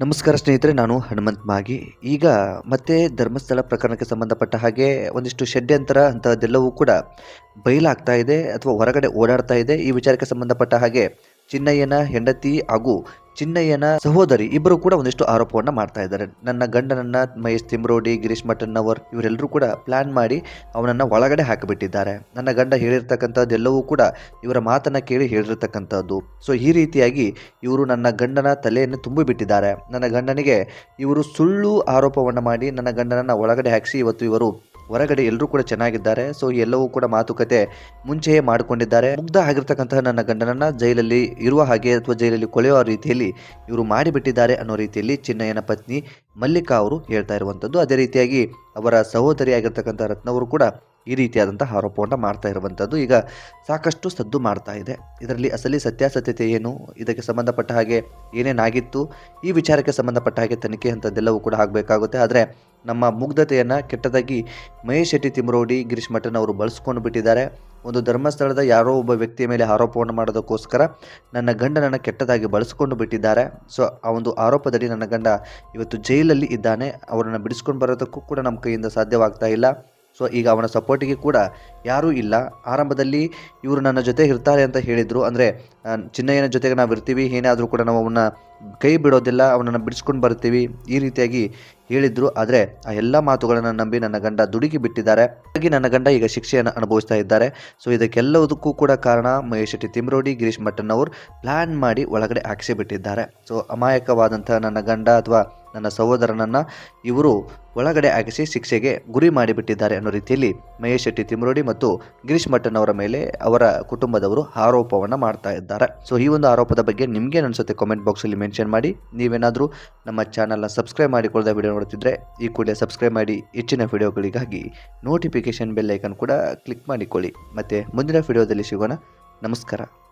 ನಮಸ್ಕಾರ ಸ್ನೇಹಿತರೆ, ನಾನು ಹನುಮಂತ್ ಮಾಗಿ. ಈಗ ಮತ್ತೆ ಧರ್ಮಸ್ಥಳ ಪ್ರಕರಣಕ್ಕೆ ಸಂಬಂಧಪಟ್ಟ ಹಾಗೆ ಒಂದಿಷ್ಟು ಷಡ್ಯಂತರ ಅಂತಹದ್ದೆಲ್ಲವೂ ಕೂಡ ಬಯಲಾಗ್ತಾ ಇದೆ ಅಥವಾ ಹೊರಗಡೆ ಓಡಾಡ್ತಾ ಇದೆ. ಈ ವಿಚಾರಕ್ಕೆ ಸಂಬಂಧಪಟ್ಟ ಹಾಗೆ ಚಿನ್ನಯ್ಯನ ಹೆಂಡತಿ ಹಾಗೂ ಚಿನ್ನಯ್ಯನ ಸಹೋದರಿ ಇಬ್ಬರು ಕೂಡ ಒಂದಿಷ್ಟು ಆರೋಪವನ್ನ ಮಾಡ್ತಾ ಇದ್ದಾರೆ. ನನ್ನ ಗಂಡನನ್ನ ಮಹೇಶ್ ತಿಮ್ರೋಡಿ, ಗಿರೀಶ್ ಮಠನ್ನವರ್ ಇವರೆಲ್ಲರೂ ಕೂಡ ಪ್ಲಾನ್ ಮಾಡಿ ಅವನನ್ನ ಒಳಗಡೆ ಹಾಕಿಬಿಟ್ಟಿದ್ದಾರೆ. ನನ್ನ ಗಂಡ ಹೇಳಿರ್ತಕ್ಕಂಥದ್ದೆಲ್ಲವೂ ಕೂಡ ಇವರ ಮಾತನ್ನ ಕೇಳಿ ಹೇಳಿರ್ತಕ್ಕಂಥದ್ದು. ಸೊ ಈ ರೀತಿಯಾಗಿ ಇವರು ನನ್ನ ಗಂಡನ ತಲೆಯನ್ನು ತುಂಬಿಬಿಟ್ಟಿದ್ದಾರೆ. ನನ್ನ ಗಂಡನಿಗೆ ಇವರು ಸುಳ್ಳು ಆರೋಪವನ್ನು ಮಾಡಿ ನನ್ನ ಗಂಡನನ್ನ ಒಳಗಡೆ ಹಾಕಿಸಿ ಇವತ್ತು ಇವರು ಹೊರಗಡೆ ಎಲ್ಲರೂ ಕೂಡ ಚೆನ್ನಾಗಿದ್ದಾರೆ. ಸೊ ಎಲ್ಲವೂ ಕೂಡ ಮಾತುಕತೆ ಮುಂಚೆಯೇ ಮಾಡಿಕೊಂಡಿದ್ದಾರೆ. ಮುಗ್ಧ ಆಗಿರ್ತಕ್ಕಂತಹ ನನ್ನ ಗಂಡನನ್ನ ಜೈಲಲ್ಲಿ ಇರುವ ಹಾಗೆ ಅಥವಾ ಜೈಲಲ್ಲಿ ಕೊಳೆಯುವ ರೀತಿಯಲ್ಲಿ ಇವರು ಮಾಡಿಬಿಟ್ಟಿದ್ದಾರೆ ಅನ್ನೋ ರೀತಿಯಲ್ಲಿ ಚಿನ್ನಯ್ಯನ ಪತ್ನಿ ಮಲ್ಲಿಕಾ ಅವರು ಹೇಳ್ತಾ ಇರುವಂಥದ್ದು. ಅದೇ ರೀತಿಯಾಗಿ ಅವರ ಸಹೋದರಿ ಆಗಿರ್ತಕ್ಕಂಥ ರತ್ನವರು ಕೂಡ ಈ ರೀತಿಯಾದಂತಹ ಆರೋಪವನ್ನು ಮಾಡ್ತಾ ಇರುವಂಥದ್ದು. ಈಗ ಸಾಕಷ್ಟು ಸದ್ದು ಮಾಡ್ತಾ ಇದೆ. ಇದರಲ್ಲಿ ಅಸಲಿ ಸತ್ಯಾಸತ್ಯತೆ ಏನು? ಇದಕ್ಕೆ ಸಂಬಂಧಪಟ್ಟ ಹಾಗೆ ಏನೇನಾಗಿತ್ತು? ಈ ವಿಚಾರಕ್ಕೆ ಸಂಬಂಧಪಟ್ಟ ಹಾಗೆ ತನಿಖೆ ಅಂಥದ್ದೆಲ್ಲವೂ ಕೂಡ ಆಗಬೇಕಾಗುತ್ತೆ. ಆದರೆ ನಮ್ಮ ಮುಗ್ಧತೆಯನ್ನು ಕೆಟ್ಟದಾಗಿ ಮಹೇಶ್ ಶೆಟ್ಟಿ ತಿಮ್ರೋಡಿ, ಗಿರೀಶ್ ಮಠನ್ ಅವರು ಬಳಸ್ಕೊಂಡು ಬಿಟ್ಟಿದ್ದಾರೆ. ಒಂದು ಧರ್ಮಸ್ಥಳದ ಯಾರೋ ಒಬ್ಬ ವ್ಯಕ್ತಿಯ ಮೇಲೆ ಆರೋಪವನ್ನು ಮಾಡೋದಕ್ಕೋಸ್ಕರ ನನ್ನ ಗಂಡನನ್ನು ಕೆಟ್ಟದಾಗಿ ಬಳಸ್ಕೊಂಡು ಬಿಟ್ಟಿದ್ದಾರೆ. ಸೊ ಆ ಒಂದು ಆರೋಪದಡಿ ನನ್ನ ಗಂಡ ಇವತ್ತು ಜೈಲಲ್ಲಿ ಇದ್ದಾನೆ. ಅವರನ್ನು ಬಿಡಿಸ್ಕೊಂಡು ಬರೋದಕ್ಕೂ ಕೂಡ ನಮ್ಮ ಕೈಯಿಂದ ಸಾಧ್ಯವಾಗ್ತಾ ಇಲ್ಲ. ಸೊ ಈಗ ಅವನ ಸಪೋರ್ಟಿಗೆ ಕೂಡ ಯಾರೂ ಇಲ್ಲ. ಆರಂಭದಲ್ಲಿ ಇವರು ನನ್ನ ಜೊತೆ ಇರ್ತಾರೆ ಅಂತ ಹೇಳಿದರು. ಅಂದರೆ ಚಿನ್ನಯ್ಯನ ಜೊತೆಗೆ ನಾವು ಇರ್ತೀವಿ. ಏನಾದರೂ ಕೂಡ ನಾವು ಅವನ್ನ ಕೈ ಬಿಡೋದಿಲ್ಲ. ಅವನನ್ನು ಬಿಡಿಸ್ಕೊಂಡು ಬರ್ತೀವಿ ಈ ರೀತಿಯಾಗಿ ಹೇಳಿದ್ರು. ಆದರೆ, ಆ ಎಲ್ಲ ಮಾತುಗಳನ್ನು ನಂಬಿ ನನ್ನ ಗಂಡ ದುಡುಕಿ ಬಿಟ್ಟಿದ್ದಾರೆ. ಹಾಗಾಗಿ ನನ್ನ ಗಂಡ ಈಗ ಶಿಕ್ಷೆಯನ್ನು ಅನುಭವಿಸ್ತಾ ಇದ್ದಾರೆ. ಸೊ ಇದಕ್ಕೆಲ್ಲದಕ್ಕೂ ಕೂಡ ಕಾರಣ ಮಹೇಶ್ ಶೆಟ್ಟಿ ತಿಮ್ರೋಡಿ, ಗಿರೀಶ್ ಮಟ್ಟನ್ ಅವರು ಪ್ಲ್ಯಾನ್ ಮಾಡಿ ಒಳಗಡೆ ಹಾಕಿಸಿ ಬಿಟ್ಟಿದ್ದಾರೆ ಸೊ ಅಮಾಯಕವಾದಂಥ ನನ್ನ ಗಂಡ ಅಥವಾ ನನ್ನ ಸಹೋದರನನ್ನು ಇವರು ಒಳಗಡೆ ಹಾಕಿಸಿ ಶಿಕ್ಷೆಗೆ ಗುರಿ ಮಾಡಿಬಿಟ್ಟಿದ್ದಾರೆ ಅನ್ನೋ ರೀತಿಯಲ್ಲಿ ಮಹೇಶ್ ಶೆಟ್ಟಿ ತಿಮ್ರೋಡಿ ಮತ್ತು ಗಿರೀಶ್ ಮಟ್ಟನ್ ಅವರ ಮೇಲೆ ಅವರ ಕುಟುಂಬದವರು ಆರೋಪವನ್ನು ಮಾಡ್ತಾ ಇದ್ದಾರೆ. ಸೊ ಈ ಒಂದು ಆರೋಪದ ಬಗ್ಗೆ ನಿಮಗೆ ಅನಿಸುತ್ತೆ ಕಾಮೆಂಟ್ ಬಾಕ್ಸಲ್ಲಿ ಮೆನ್ಷನ್ ಮಾಡಿ. ನೀವೇನಾದರೂ ನಮ್ಮ ಚಾನಲ್ನ ಸಬ್ಸ್ಕ್ರೈಬ್ ಮಾಡಿಕೊಳ್ಳದ ವಿಡಿಯೋ ನೋಡ್ತಿದ್ರೆ ಈ ಕೂಡಲೇ ಸಬ್ಸ್ಕ್ರೈಬ್ ಮಾಡಿ. ಹೆಚ್ಚಿನ ವಿಡಿಯೋಗಳಿಗಾಗಿ ನೋಟಿಫಿಕೇಶನ್ ಬೆಲ್ ಕೂಡ ಕ್ಲಿಕ್ ಮಾಡಿಕೊಳ್ಳಿ. ಮತ್ತು ಮುಂದಿನ ವಿಡಿಯೋದಲ್ಲಿ ಸಿಗೋಣ. ನಮಸ್ಕಾರ.